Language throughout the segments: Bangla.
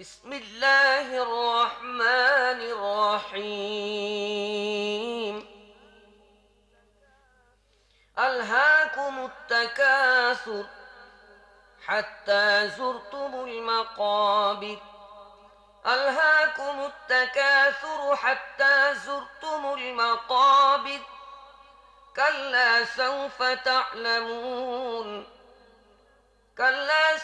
بسم الله الرحمن الرحيم. ألهاكم التكاثر حتى زرتم المقابر. ألهاكم التكاثر حتى زرتم المقابر. كلا سوف تعلمون. كلا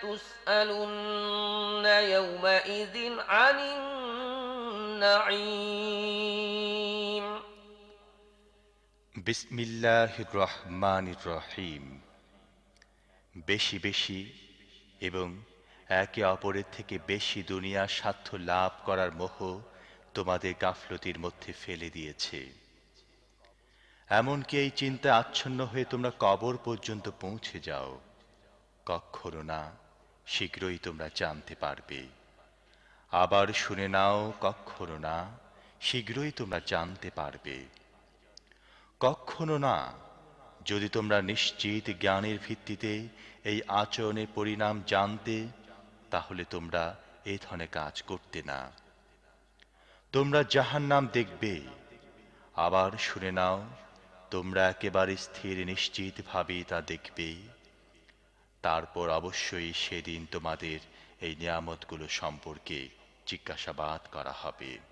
لتسألن يومئذ عن النعيم বিসমিল্লাহ রহমান রহিম বেশি বেশি এবং একে অপরের থেকে বেশি দুনিয়ার স্বার্থ লাভ করার মোহ তোমাদের গাফলতির মধ্যে ফেলে দিয়েছে এমনকি এই চিন্তা আচ্ছন্ন হয়ে তোমরা কবর পর্যন্ত পৌঁছে যাও কখনো না শীঘ্রই তোমরা জানতে পারবে। আবার শুনে নাও কখনো না, শীঘ্রই তোমরা জানতে পারবে। কখনো না, যদি তোমরা নিশ্চিত জ্ঞানের ভিত্তিতে এই আচরণের পরিণাম জানতে, তাহলে তোমরা এই ধরনের কাজ করতে না। তোমরা জাহান নাম দেখবে। আবার শুনে নাও, তোমরা একেবারে স্থির নিশ্চিতভাবে তা দেখবে। তারপর অবশ্যই সেদিন তোমাদের এই নিয়ামতগুলো সম্পর্কে জিজ্ঞাসাবাদ করা হবে।